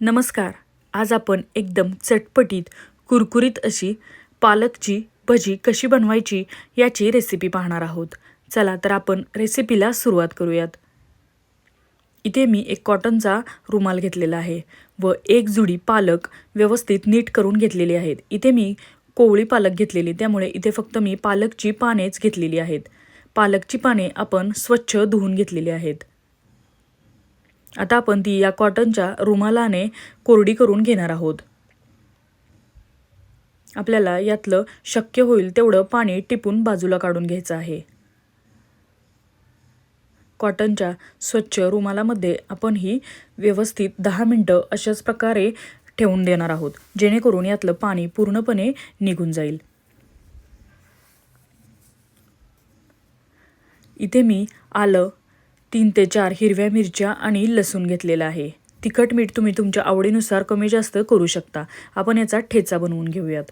नमस्कार. आज आपण एकदम चटपटीत कुरकुरीत अशी पालकची भजी कशी बनवायची याची रेसिपी पाहणार आहोत. चला तर आपण रेसिपीला सुरुवात करूयात. इथे मी एक कॉटनचा रुमाल घेतलेला आहे व एक जुडी पालक व्यवस्थित नीट करून घेतलेली आहेत. इथे मी कोवळी पालक घेतलेली त्यामुळे इथे फक्त मी पालकची पानेच घेतलेली आहेत. पालकची पाने आपण स्वच्छ धुवून घेतलेली आहेत. आता आपण ती या कॉटनच्या रुमालाने कोरडी करून घेणार आहोत. आपल्याला यातलं शक्य होईल तेवढं पाणी टिपून बाजूला काढून घ्यायचं आहे. कॉटनच्या स्वच्छ रुमालामध्ये आपण ही व्यवस्थित दहा मिनटं अशाच प्रकारे ठेवून देणार आहोत जेणेकरून यातलं पाणी पूर्णपणे निघून जाईल. इथे मी आलं तीन ते चार हिरव्या मिरच्या आणि लसूण घेतलेला आहे. तिखट मीठ तुम्ही तुमच्या आवडीनुसार कमी जास्त करू शकता. आपण याचा ठेचा बनवून घेऊयात.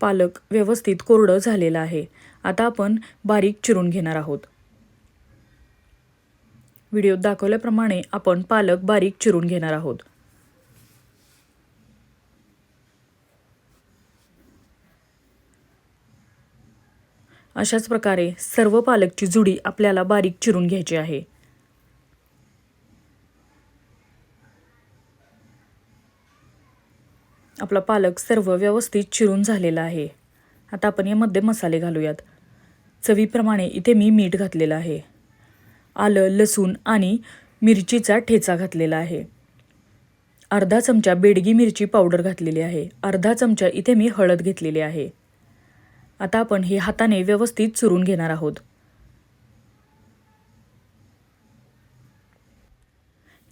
पालक व्यवस्थित कोरडं झालेलं आहे. आता आपण बारीक चिरून घेणार आहोत. व्हिडिओत दाखवल्याप्रमाणे आपण पालक बारीक चिरून घेणार आहोत. अशाच प्रकारे सर्व पालकची जुडी आपल्याला बारीक चिरून घ्यायची आहे. आपला पालक सर्व व्यवस्थित चिरून झालेला आहे. आता आपण यामध्ये मसाले घालूयात. चवीप्रमाणे इथे मी मीठ घातलेलं आहे. आलं लसूण आणि मिरचीचा ठेचा घातलेला आहे. अर्धा चमचा बेडगी मिरची पावडर घातलेली आहे. अर्धा चमचा इथे मी हळद घेतलेली आहे. आता आपण हे हाताने व्यवस्थित चुरून घेणार आहोत.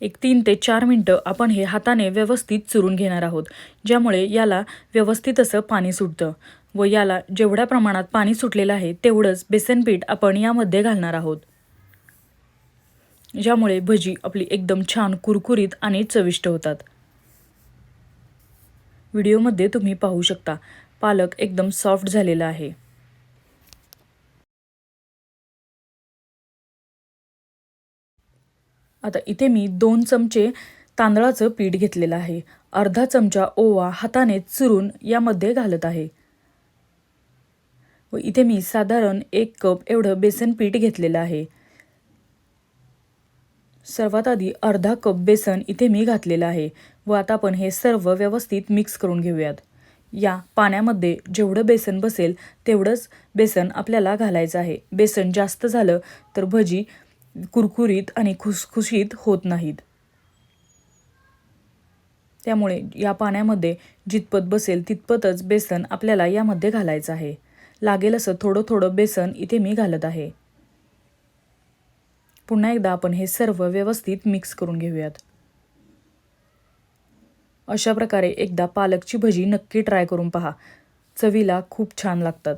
एक तीन ते चार मिनटं आपण हे हाताने व्यवस्थित चुरून घेणार आहोत ज्यामुळे याला व्यवस्थित असं पाणी सुटतं व याला जेवढ्या प्रमाणात पाणी सुटलेलं आहे तेवढंच बेसन पीठ आपण यामध्ये घालणार आहोत. ज्यामुळे भजी आपली एकदम छान कुरकुरीत आणि चविष्ट होतात. व्हिडिओमध्ये तुम्ही पाहू शकता पालक एकदम सॉफ्ट झालेला आहे. आता इथे मी दोन चमचे तांदळाचं पीठ घेतलेलं आहे. अर्धा चमचा ओवा हाताने चुरून यामध्ये घालत आहे. व इथे मी साधारण एक कप एवढं बेसन पीठ घेतलेलं आहे. सर्वात आधी अर्धा कप बेसन इथे मी घातलेलं आहे. व आता आपण हे सर्व व्यवस्थित मिक्स करून घेऊयात. या पाण्यामध्ये जेवढं बेसन बसेल तेवढंच बेसन आपल्याला घालायचं आहे. बेसन जास्त झालं तर भजी कुरकुरीत आणि खुसखुशीत होत नाहीत. त्यामुळे या पाण्यामध्ये जितपत बसेल तितपतच बेसन आपल्याला यामध्ये घालायचं आहे. लागेल असं थोडं थोडं बेसन इथे मी घालत आहे. पुन्हा एकदा आपण हे सर्व व्यवस्थित मिक्स करून घेऊयात. अशा प्रकारे एकदा पालकची भजी नक्की ट्राय करून पहा. चवीला खूप छान लागतात.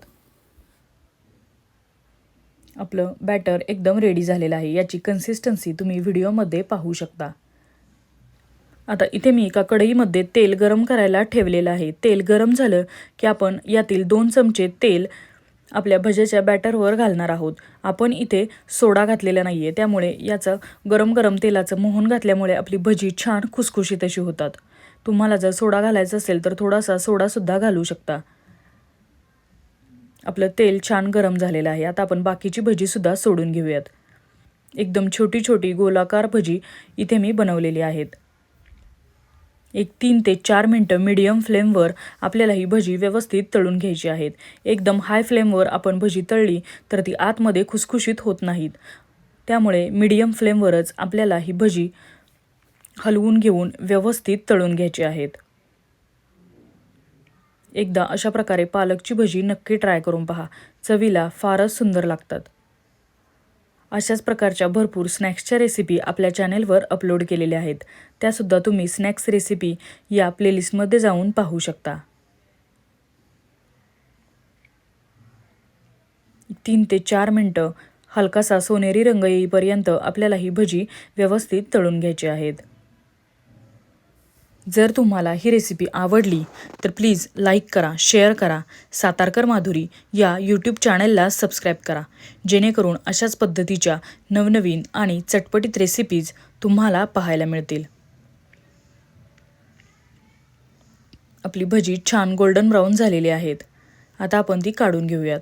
आपलं बॅटर एकदम रेडी झालेलं आहे. याची कन्सिस्टन्सी तुम्ही व्हिडिओमध्ये पाहू शकता. आता इथे मी एका कढईमध्ये तेल गरम करायला ठेवलेलं आहे. तेल गरम झालं की आपण यातील दोन चमचे तेल आपल्या भज्याच्या बॅटरवर घालणार आहोत. आपण इथे सोडा घातलेला नाही आहे त्यामुळे याचं गरम गरम तेलाचं मोहन घातल्यामुळे आपली भजी छान खुसखुशीत अशी होतात. तुम्हाला जर सोडा घालायचा असेल तर थोडासा सोडासुद्धा घालू शकता. आपलं तेल छान गरम झालेलं आहे. आता आपण बाकीची भजीसुद्धा सोडून घेऊयात. एकदम छोटी छोटी गोलाकार भजी इथे मी बनवलेली आहेत. एक तीन ते चार मिनटं मीडियम फ्लेमवर आपल्याला ही भजी व्यवस्थित तळून घ्यायची आहेत. एकदम हाय फ्लेमवर आपण भजी तळली तर ती आतमध्ये खुसखुशीत होत नाहीत. त्यामुळे मीडियम फ्लेमवरच आपल्याला ही भजी हलवून घेऊन व्यवस्थित तळून घ्यायची आहेत. एकदा अशा प्रकारे पालकची भजी नक्की ट्राय करून पहा. चवीला फारच सुंदर लागतात. अशाच प्रकारच्या भरपूर स्नॅक्सच्या रेसिपी आपल्या चॅनेलवर अपलोड केलेल्या आहेत. त्यासुद्धा तुम्ही स्नॅक्स रेसिपी या प्लेलिस्टमध्ये जाऊन पाहू शकता. तीन ते चार मिनटं हलकासा सोनेरी रंग येईपर्यंत आपल्याला ही भजी व्यवस्थित तळून घ्यायची आहेत. जर तुम्हाला ही रेसिपी आवडली तर प्लीज लाईक करा शेअर करा. सातारकर माधुरी या यूट्यूब चॅनलला सबस्क्राईब करा. जेणेकरून अशाच पद्धतीच्या नवनवीन आणि चटपटीत रेसिपीज तुम्हाला पाहायला मिळतील. आपली भजी छान गोल्डन ब्राऊन झालेली आहेत. आता आपण ती काढून घेऊयात.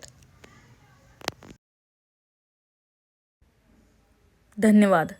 धन्यवाद.